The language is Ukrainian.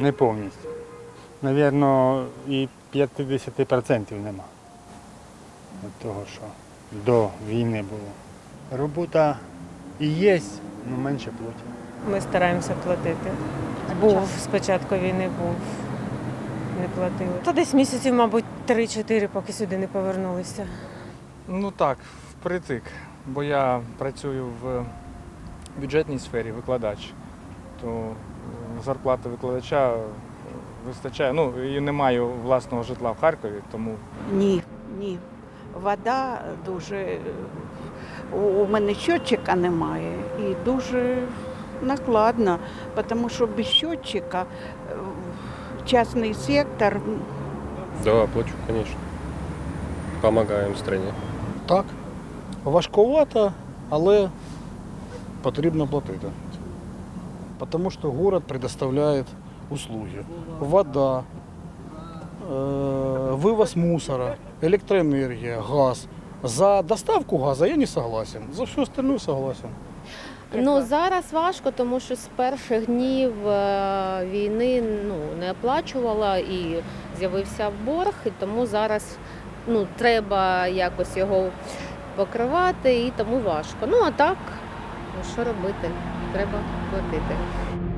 Не повністю. Навірно, і 50% нема. Від того, що до війни було. Робота і є, але менше платять. Ми стараємося платити. Був спочатку війни, був не платили. Та десь місяців, мабуть, 3-4, поки сюди не повернулися. Ну так, впритик. Бо я працюю в бюджетній сфері, викладач. То е, зарплата викладача е, вистачає. Ну, і не маю власного житла в Харкові, тому Ні, ні. Вода дуже. е, У мене щотчика немає і дуже накладно, тому що без щотчика частний сектор Да, плачу, конечно. Помогаем стране. Так, важковато, але потрібно платити. Тому що город предоставляє услуги. Вода, е, вивоз мусора, електроенергія, газ. За доставку газу я не согласен. За все остальное согласен. Ну зараз важко, тому що з перших днів е, війни ну не оплачувала і з'явився борг, і тому зараз ну треба якось його покривати, і тому важко. Ну а так, що робити? Треба платити.